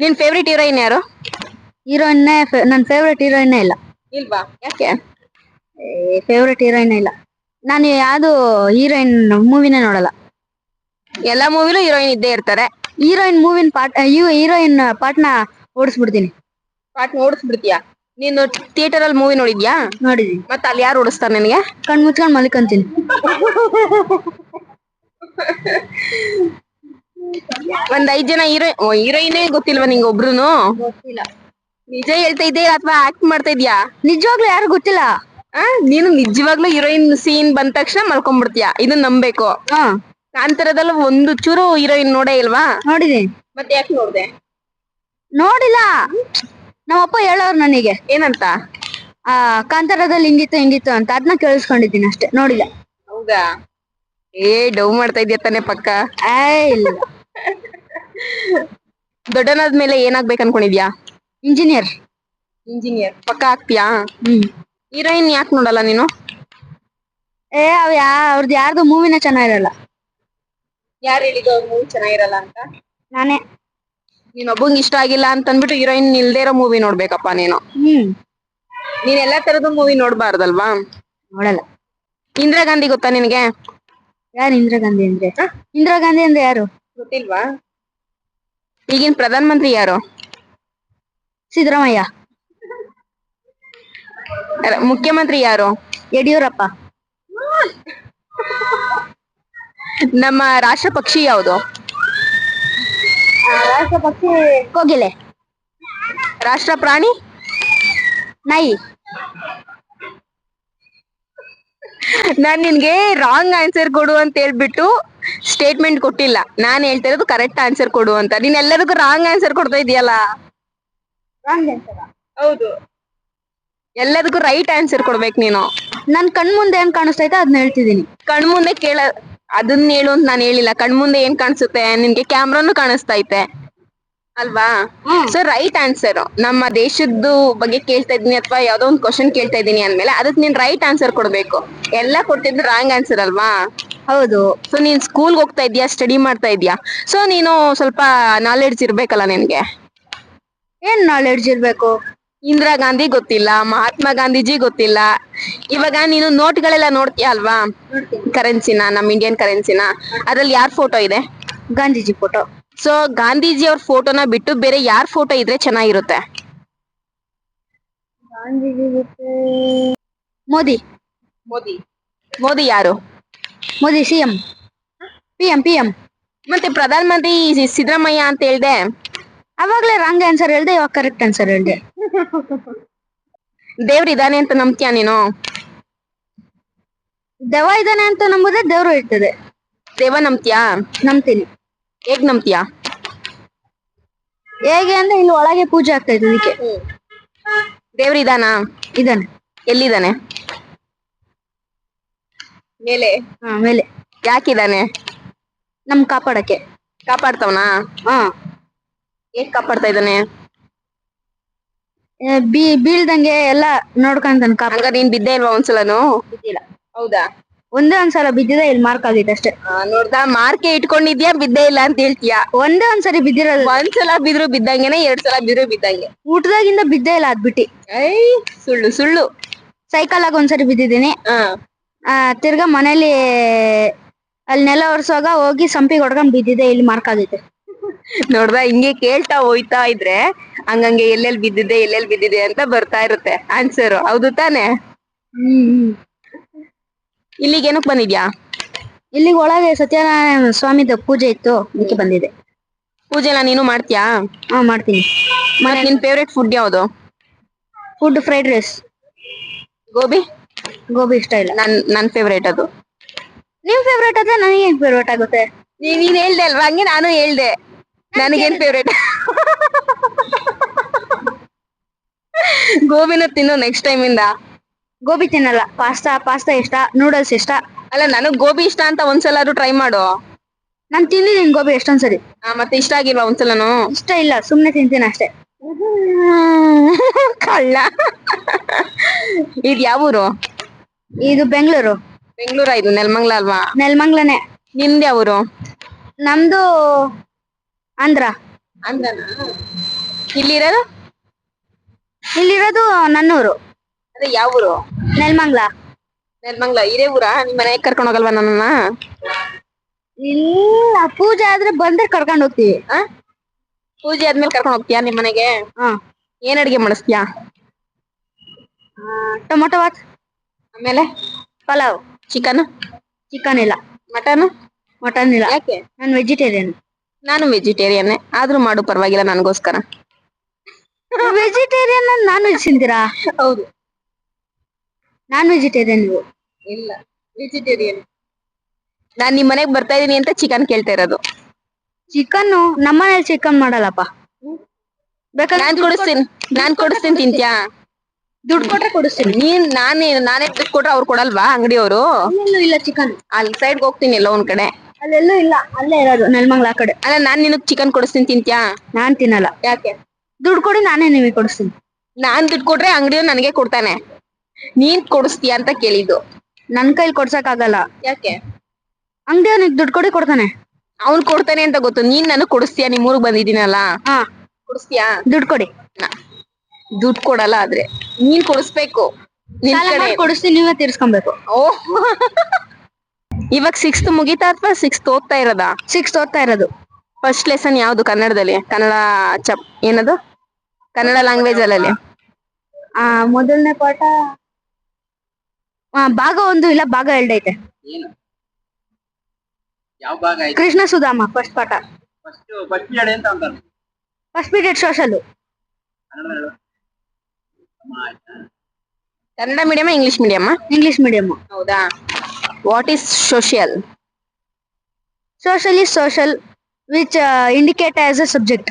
ನಿನ್ favourite heroine ಯಾರು? Heroine ನನ್ನ ಫೇವ್ರೇಟ್ ಹೀರೋಯಿನ್ ಇಲ್ಲ. ಇಲ್ವಾ? ಯಾಕೆ? ಫೇವ್ರೇಟ್ ಹೀರೋಯಿನ್ ಇಲ್ಲ. ನಾನು ಯಾವ್ದು ಹೀರೋಯಿನ್ ಮೂವಿನೇ ನೋಡಲ್ಲ. ಎಲ್ಲಾ ಮೂವಿಲೂ ಹೀರೋಯಿನ್ ಇದ್ದೇ ಇರ್ತಾರೆ. ಹೀರೋಯಿನ್ ಮೂವಿನ ಪಾಟ್ ಹೀರೋಯಿನ್ ಪಾಟ್ನ ಓಡಿಸ್ಬಿಡ್ತೀನಿ. ಪಾಟ್ ಓಡಿಸ್ಬಿಡ್ತೀಯಾ? ನೀನು ಥಿಯೇಟರ್ ಅಲ್ಲಿ ಮೂವಿ ನೋಡಿದ್ಯಾ? ನೋಡಿದೀನಿ ಮತ್ತೆ ಅಲ್ಲಿ ಯಾರು ಓಡಿಸ್ತಾರೆ ನಿನಗೆ? ಕಣ್ ಮುಚ್ಕೊಂಡ್ ಮಲಿಕಂತೀನಿ. ಒಂದ್ ಐದ್ ಜನ ಹೀರೋ ಹೀರೋಯಿನೇ ಗೊತ್ತಿಲ್ವಾ ನಿಂಗೆ ಒಬ್ರುನು? ಗೊತ್ತಿಲ್ಲ. ನಿಜ ಹೇಳ್ತಾ ಇದೆಯಾ ಅಥವಾ ಆಕ್ಟ್ ಮಾಡ್ತಾ ಇದ್ಯಾ? ನಿಜವಾಗ್ಲೂ ಯಾರು ಗೊತ್ತಿಲ್ಲ. ಆ ನೀನು ನಿಜವಾಗ್ಲೂ ಹೀರೋಯಿನ್ ಸೀನ್ ಬಂದ ತಕ್ಷಣ ಮಲ್ಕೊಂಡ್ಬಿಡ್ತೀಯ ಇದನ್ನ ನಂಬೇಕು ಹಾ. ಕಾಂತಾರದಲ್ಲಿ ಒಂದು ಚೂರು ಹೀರೋಯಿನ್ ನೋಡೇ ಇಲ್ವಾ? ನೋಡಿದೆ. ಮತ್ತೆ ಯಾಕೆ ನೋಡ್ದೆ? ನೋಡಿಲ್ಲ. ನಮ್ಮಪ್ಪ ಹೇಳೋರು ನನಗೆ. ಏನಂತ? ಆ ಕಾಂತಾರದಲ್ಲಿ ಹಿಂಗಿತ್ತು ಹಿಂಗಿತ್ತು ಅಂತ. ಅದನ್ನ ಕೇಳಿಸ್ಕೊಂಡಿದ್ದೀನಿ ಅಷ್ಟೇ. ನೋಡಿಲ್ಲ. ಹೌದಾ? ಏ ಡೌ ಮಾಡ್ತಾ ಇದ್ಯಾ ತಾನೆ ಪಕ್ಕ? ಏ ಇಲ್ಲ. ದೊಡ್ಡನಾದ್ಮೇಲೆ ಏನಾಗ್ಬೇಕು ಅನ್ಕೊಂಡಿದ್ಯಾ ಇಂಜಿನಿಯರ್ ಇಂಜಿನಿಯರ್ ಪಕ್ಕ ಆಗ್ತೀಯಾ? ಹ್ಮ್. ಹೀರೋಯಿನ್ ಯಾಕೆ ನೋಡಲ್ಲ ನೀನು? ಏ ಅವ್ ಯಾ ಅವ್ರದ್ದು ಯಾರ್ದು ಮೂವಿನ ಚೆನ್ನಾಗಿರಲ್ಲ. ಯಾರು ಹೇಳಿದ್ರು ಅವ್ರ ಮೂವಿ ಚೆನ್ನಾಗಿರಲ್ಲ ಅಂತ? ನಾನೇ. ನೀನ್ ಒಬ್ಬಂಗ್ ಇಷ್ಟ ಆಗಿಲ್ಲ ಅಂತ ಅಂದ್ಬಿಟ್ಟು ಹೀರೋಯಿನ್ ಇಲ್ದೇ ಇರೋ ಮೂವಿ ನೋಡ್ಬೇಕಪ್ಪ ನೀನು. ಹ್ಮ್. ನೀನ್ ಎಲ್ಲಾ ತರದ ಮೂವಿ ನೋಡ್ಬಾರ್ದಲ್ವಾ? ನೋಡಲ್ಲ. ಇಂದಿರಾ ಗಾಂಧಿ ಗೊತ್ತಾ ನಿನಗೆ? ಯಾರು ಇಂದಿರಾ ಗಾಂಧಿ ಅಂದ್ರೆ? ಇಂದಿರಾ ಗಾಂಧಿ ಅಂದ್ರೆ ಯಾರು? ಗೊತ್ತಿಲ್ವಾ? ಈಗಿನ ಪ್ರಧಾನ ಮಂತ್ರಿ ಯಾರು? ಸಿದ್ದರಾಮಯ್ಯ. ಮುಖ್ಯಮಂತ್ರಿ ಯಾರು? ಯಡಿಯೂರಪ್ಪ. ನಮ್ಮ ರಾಷ್ಟ್ರ ಪಕ್ಷಿ ಯಾವುದು? ರಾಷ್ಟ್ರ ಪಕ್ಷಿ ಕೋಗಿಲೆ. ರಾಷ್ಟ್ರ ಪ್ರಾಣಿ ನಾಯಿ. ನಾನ್ ನಿನ್ಗೆ ರಾಂಗ್ ಆನ್ಸರ್ ಕೊಡು ಅಂತ ಹೇಳ್ಬಿಟ್ಟು ಸ್ಟೇಟ್ಮೆಂಟ್ ಕೊಟ್ಟಿಲ್ಲ. ನಾನ್ ಹೇಳ್ತಾ ಇರೋದು ಕರೆಕ್ಟ್ ಆನ್ಸರ್ ಕೊಡು ಅಂತ. ನೀನ್ ಎಲ್ಲರಿಗೂ ರಾಂಗ್ ಆನ್ಸರ್ ಕೊಡ್ತಾ ಇದೆಯಲ್ಲ? ಹೌದು. ಎಲ್ಲದಕ್ಕೂ ರೈಟ್ ಆನ್ಸರ್ ಕೊಡ್ಬೇಕು ನೀನು. ನನ್ ಕಣ್ ಮುಂದೆ ಏನ್ ಕಾಣಿಸ್ತೈತೆ ಅದನ್ನ ಹೇಳ್ತಿದೀನಿ ಕಣ್ಮುಂದೆ ಕೇಳ ಅದನ್ನ ಹೇಳು ಅಂತ ನಾನು ಹೇಳಿಲ್ಲ. ಕಣ್ಮುಂದೆ ಏನ್ ಕಾಣಿಸುತ್ತೆ? ನಿನ್ಗೆ ಕ್ಯಾಮ್ರಾನು ಕಾಣಿಸ್ತಾ ಐತೆ. ಅಲ್ವಾ? ಸೊ ರೈಟ್ ಆನ್ಸರ್ ನಮ್ಮ ದೇಶದ್ದು ಬಗ್ಗೆ ಕೇಳ್ತಾ ಇದೀನಿ ಅಥವಾ ಯಾವ್ದೋ ಒಂದು ಕ್ವಶನ್ ಕೇಳ್ತಾ ಇದೀನಿ ಅಂದ್ಮೇಲೆ ಅದಕ್ಕೆ ನೀನ್ ರೈಟ್ ಆನ್ಸರ್ ಕೊಡ್ಬೇಕು. ಎಲ್ಲ ಕೊಟ್ಟಿದ್ದು ರಾಂಗ್ ಆನ್ಸರ್ ಅಲ್ವಾ? ಹೌದು. ಸೊ ನೀನ್ ಸ್ಕೂಲ್ಗೆ ಹೋಗ್ತಾ ಇದೀಯಾ ಸ್ಟಡಿ ಮಾಡ್ತಾ ಇದೀಯಾ ಸೊ ನೀನು ಸ್ವಲ್ಪ ನಾಲೆಡ್ಜ್ ಇರ್ಬೇಕಲ್ಲ ನಿನ್ಗೆ? ಏನ್ ನಾಲೆಡ್ಜ್ ಇರ್ಬೇಕು? ಇಂದಿರಾ ಗಾಂಧಿ ಗೊತ್ತಿಲ್ಲ ಮಹಾತ್ಮ ಗಾಂಧೀಜಿ ಗೊತ್ತಿಲ್ಲ. ಇವಾಗ ನೀನು ನೋಟ್ಗಳೆಲ್ಲ ನೋಡ್ತೀಯ ಅಲ್ವಾ? ಕರೆನ್ಸಿನ ನಮ್ ಇಂಡಿಯನ್ ಕರೆನ್ಸಿನ ಅದ್ರಲ್ಲಿ ಯಾರ್ ಫೋಟೋ ಇದೆ? ಗಾಂಧೀಜಿ ಫೋಟೋ ಸೊ ಗಾಂಧೀಜಿ ಅವ್ರ ಫೋಟೋನ ಬಿಟ್ಟು ಬೇರೆ ಯಾರ್ ಫೋಟೋ ಇದ್ರೆ ಚೆನ್ನಾಗಿರುತ್ತೆ? ಮೋದಿ. ಮೋದಿ. ಮೋದಿ ಯಾರು? Modi CM. P M P M ಮತ್ತೆ ಪ್ರಧಾನ ಮಂತ್ರಿ ಸಿದ್ದರಾಮಯ್ಯ ಅಂತ ಹೇಳ್ದೆ. ಅವಾಗ್ಲೇ ರಾಂಗ್ ಆನ್ಸರ್ ಹೇಳ್ದೆ ಇವಾಗ ಕರೆಕ್ಟ್ ಆನ್ಸರ್ ಹೇಳ್ದೆ. ದೇವ್ರ ಇದಾನೆ ಅಂತ ನಂಬ್ತೀಯ ನೀನು? ದೇವ ಇದಾನೆ ಅಂತ ನಂಬುದೇ ದೇವ್ರು ಇರ್ತದೆ ದೇವ ನಂಬ್ತೀಯಾ? ನಂಬ್ತೀನಿ. ಹೇಗ್ ನಂಬ್ತೀಯಾ? ಹೇಗೆ ಅಂದ್ರೆ ಇಲ್ಲಿ ಒಳಗೆ ಪೂಜೆ ಆಗ್ತಾ ಇದೆ ಅದಕ್ಕೆ ದೇವ್ರ ಇದಾನ? ಇದಾನೆ. ಎಲ್ಲಿದ್ದಾನೆ ಮೇಲೆ. ಹಾ ಮೇಲೆ. ಯಾಕಿದಾನೆ? ನಮ್ ಕಾಪಾಡಕ್ಕೆ. ಕಾಪಾಡ್ತವನ? ಹಾ. ಹೇಗ್ ಕಾಪಾಡ್ತಾ ಇದ್ದಾನೆ? ಏ, ಬೀ ಬೀಳ್ದಂಗೆ ಎಲ್ಲ ನೋಡ್ಕೊಂತಾನೆ ಹಂಗ ನೀನ್ ಬಿದ್ದೆ ಇಲ್ವಾ ಒಂದ್ಸಲನು? ಬಿದ್ದಿಲ್ಲ. ಹೌದಾ? ಒಂದೇ ಒಂದ್ಸಲ ಬಿದ್ದಿದೆ ಇಲ್ಲಿ ಮಾರ್ಕ್ ಆಗಿದೆ ಅಷ್ಟೇ. ನೋಡ್ದಾ ಮಾರ್ಕೆ ಇಟ್ಕೊಂಡಿದ್ಯಾ ಬಿದ್ದೇ ಇಲ್ಲ ಅಂತ ಹೇಳ್ತೀಯಾ? ಒಂದೇ ಒಂದ್ಸರಿ ಬಿದ್ದಿರೋದು. ಒಂದ್ಸಲ ಬಿದ್ರು ಬಿದ್ದಂಗೆನೆ ಎರಡ್ ಸಲ ಬಿದ್ರು ಬಿದ್ದಂಗೆ. ಊಟದಾಗಿಂದ ಬಿದ್ದೇ ಇಲ್ಲ ಅದ್ಬಿಟ್ಟಿ ಐ ಸುಳ್ಳು ಸುಳ್ಳು. ಸೈಕಲ್ ಆಗಿ ಒಂದ್ಸರಿ ಬಿದ್ದಿದ್ದೀನಿ. ಹಾ ಆ ತಿರ್ಗಾ ಮನೇಲಿ ಅಲ್ಲಿ ನೆಲ ಒರೆಸುವಾಗ ಹೋಗಿ ಸಂಪಿಗೆ ಹೊಡ್ಕೊಂಡ್ ಬಿದ್ದಿದೆ ಇಲ್ಲಿ ಮಾರ್ಕ್ ಆಗೈತೆ ನೋಡ್ದಾ ಹಿಂಗೆ ಕೇಳ್ತಾ ಹೋಯ್ತಾ ಇದ್ರೆ ಹಂಗಂಗೆ ಎಲ್ಲೆಲ್ ಬಿದ್ದಿದೆ ಎಲ್ಲೆಲ್ ಬಿದ್ದಿದೆ ಅಂತ ಬರ್ತಾ ಇರುತ್ತೆ. ಆನ್ಸರ್ ಹೌದು ತಾನೆ? ಹ್ಮ್. ಇಲ್ಲಿಗೆ ಏನಕ್ ಬಂದಿದ್ಯಾ? ಇಲ್ಲಿಗೆ ಒಳಗೆ ಸತ್ಯನಾರಾಯಣ ಸ್ವಾಮಿದ ಪೂಜೆ ಇತ್ತು ಅದಕ್ಕೆ ಬಂದಿದೆ ಪೂಜೆನ ನೀನು ಮಾಡ್ತೀಯಾ? ಹಾ ಮಾಡ್ತೀನಿ. ಮತ್ತೆ ನಿನ್ ಫೇವ್ರೆಟ್ ಫುಡ್ ಯಾವ್ದು? Food fried rice gobi? Gobi ಇಷ್ಟ ಇಲ್ಲ. ನನ್ ನನ್ ಫೇವ್ರೇಟ್ ಅದು. ನಿಮ್ ಫೇವ್ರೇಟ್ ಆದ್ರೆ ನನಗೆ ಏನ್ ಫೇವ್ರೇಟ್ ಆಗುತ್ತೆ? ನೀ- ನೀನ್ ಹೇಳ್ದೆ ಅಲ್ವಾ? ಹಂಗೆ ನಾನು ಹೇಳ್ದೆ. ನನಗೇನ್ ಫೇವ್ರೇಟ್ ಗೋಬಿನ ತಿನ್ನು ನೆಕ್ಸ್ಟ್ ಟೈಮ್ ಇಂದ. ಗೋಬಿ ತಿನ್ನಲ್ಲ. ಪಾಸ್ತಾ ಪಾಸ್ತಾ ಇಷ್ಟ ನೂಡಲ್ಸ್ ಇಷ್ಟ. ಅಲ್ಲ ನನಗ್ ಗೋಬಿ ಇಷ್ಟ ಅಂತ ಒಂದ್ಸಲ ಟ್ರೈ ಮಾಡು. ನಾನ್ ತಿಂದಿದ್ದೀನಿ ಗೋಬಿ ಎಷ್ಟೊಂದ್ಸರಿ. ಆ, ಮತ್ತೆ ಇಷ್ಟ ಆಗಿಲ್ವಾ ಒಂದ್ಸಲನು? ಇಷ್ಟ ಇಲ್ಲ ಸುಮ್ನೆ ತಿಂತೀನಿ ಅಷ್ಟೇ. ಕಳ್ಳ. ಇದ್ ಯಾವ ಊರು ಇದು ಬೆಂಗಳೂರು. ಬೆಂಗಳೂರ ಇದು ನೆಲ್ಮಂಗ್ಲ ಅಲ್ವಾ? ನೆಲ್ಮಂಗ್ಲನೆ. ನಿಂದ ಯಾವೂರು? ನಮ್ದು ಆಂಧ್ರ. ಆಂಧ್ರನಾ? ಇಲ್ಲಿರೋದು? ಇಲ್ಲಿರೋದು ನನ್ನೂರು. ಅದೇ ಯಾವ ಊರು ನೆಲ್ಮಂಗ್ಲ. ನೆಲ್ಮಂಗ್ಲ ಇದೇ ಊರಾ? ನಿಮ್ ಮನೆಗೆ ಕರ್ಕೊಂಡು ಹೋಗಲ್ವಾ ನನ್ನನ್ನ? ಇಲ್ಲ ಪೂಜೆ ಆದ್ರೆ ಬಂದ್ರೆ ಕರ್ಕೊಂಡ್ ಹೋಗ್ತೀವಿ. ಆ? ಪೂಜೆ ಆದ್ಮೇಲೆ ಕರ್ಕೊಂಡು ಹೋಗ್ತೀಯಾ ನಿಮ್ ಮನೆಗೆ? ಹಾ. ಏನ್ ಅಡಿಗೆ ಮಾಡಿಸ್ತೀಯಾ? ಟೊಮೊಟೊ ಬಾತ್. ಆಮೇಲೆ? ಪಲಾವ್. ಚಿಕನ್? ಚಿಕನ್ ಇಲ್ಲ. ಮಟನ್? ಮಟನ್ ಇಲ್ಲ. ಯಾಕೆ? ನಾನು ವೆಜಿಟೇರಿಯನ್. ನಾನು ವೆಜಿಟೇರಿಯನ್ ಆದ್ರೂ ಮಾಡು ಪರವಾಗಿಲ್ಲ ನನಗೋಸ್ಕರ. ವೆಜಿಟೇರಿಯನ್ ನಾನ್ ವೆಜ್ ತಿಂತೀರಾ? ಹೌದು. ನಾನ್ ವೆಜಿಟೇರಿಯನ್ ನೀವು? ಇಲ್ಲ ವೆಜಿಟೇರಿಯನ್ ನಾನ್ ನಿಮ್ ಮನೆಗ್ ಬರ್ತಾ ಇದೀನಿ ಅಂತ ಚಿಕನ್ ಕೇಳ್ತಾ ಇರೋದು. ಚಿಕನ್ ನಮ್ಮನೇಲಿ ಚಿಕನ್ ಮಾಡಲ್ಲಪ್ಪ. ಬೇಕಾದ್ರೆ ನಾನ್ ಕೊಡಿಸ್ತೀನಿ ನಾನ್ ಕೊಡಿಸ್ತೀನಿ ತಿಂತ್ಯಾ? ದುಡ್ಡು ಕೊಟ್ರೆ ಕೊಡಿಸ್ತೀನಿ. ನೀನ್ ನಾನೇ ನಾನೇ ದುಡ್ಡು ಕೊಟ್ರೆ ಅವ್ರು ಕೊಡಲ್ವಾ ಅಂಗಡಿಯವರು? ಅಲ್ಲೆಲ್ಲೂ ಇಲ್ಲ ಚಿಕನ್ ಅಲ್ಲಿ ಸೈಡ್ ಹೋಗ್ತೀನಿ ಎಲ್ಲ ಒಂದ್ ಕಡೆ. ಅಲ್ಲೆಲ್ಲೂ ಇಲ್ಲ ಅಲ್ಲೇ ಇರೋದು ನೆಲ್ಮಂಗ್ಲ ಆ ಕಡೆ. ಅಲ್ಲ ನಾನ್ ನಿನಗ್ ಚಿಕನ್ ಕೊಡಿಸ್ತೀನಿ ತಿಂತ್ಯಾ? ನಾನ್ ತಿನ್ನಲ್ಲ. ಯಾಕೆ? ದುಡ್ಡು ಕೊಡಿ ನಾನೇ ನಿಮಗೆ ಕೊಡಿಸ್ತೀನಿ. ನಾನ್ ದುಡ್ಡು ಕೊಟ್ರೆ ಅಂಗಡಿಯವ್ರು ನನಗೆ ಕೊಡ್ತಾನೆ. ನೀನ್ ಕೊಡಿಸ್ತೀಯ ಅಂತ ಕೇಳಿದ್ದು. ನನ್ ಕೈಲಿ ಕೊಡ್ಸಕ್ ಆಗಲ್ಲ ಯಾಕೆ ಅಂಗಡಿಯವನಿಗೆ ದುಡ್ಡು ಕೊಡಿ ಕೊಡ್ತಾನೆ. ಅವ್ನ್ ಕೊಡ್ತಾನೆ ಅಂತ ಗೊತ್ತು. ನೀನ್ ನನಗ್ ಕೊಡಿಸ್ತೀಯ? ನಿಮ್ ಊರಿಗೆ ಬಂದಿದ್ದೀನಲ್ಲ? ಹಾ. ಕೊಡಿಸ್ತೀಯಾ? ದುಡ್ಡು ಕೊಡಿ. ದುಡ್ಡು ಕೊಡಲ್ಲ ಆದ್ರೆ. ನೀನ್ ಕೊಡಿಸ್ಬೇಕು. ನಿನ್ ಸಾಲ ಕಡೆ. ಮಾಡಿ ಕೊಡಿಸ್ತೀನಿ ನೀವೇ ತೀರ್ಸ್ಕೊಬೇಕು. ಓ. ಇವಾಗ ಸಿಕ್ಸ್ತ್ ಮುಗಿತಾ ಅಥವಾ ಸಿಕ್ಸ್ತ್ ಓದ್ತಾ ಇರೋದಾ? ಸಿಕ್ಸ್ ಓದ್ತಾ ಇರೋದು. ಫಸ್ಟ್ ಲೆಸನ್ ಯಾವ್ದು? ಕನ್ನಡದಲ್ಲಿ? ಕನ್ನಡ ಚಪ್ ಏನದು? ಕನ್ನಡ ಲ್ಯಾಂಗ್ವೇಜ್ ಅಲ್ಲಿ ಆ ಮೊದಲನೇ ಪಾಠ ಭಾಗ ಒಂದು ಇಲ್ಲ ಭಾಗ ಎರಡೈತೆ ಏನು? ಯಾವ ಭಾಗ ಆಯ್ತು ಕೃಷ್ಣ ಸುಧಾಮ ಫಸ್ಟ್ ಪಾಠ. ಫಸ್ಟ್ ಫಸ್ಟ್ ಪೀರಿಯಡ್ ಅಂತ ಅಂತಾರೆ ಫಸ್ಟ್ ಪೀರಿಯಡ್ ಸೋಷಲ್ ಕನ್ನಡ ಹೇಳು. Kannada medium English medium English medium ಹೌದಾ? What is social social is social which indicate as a subject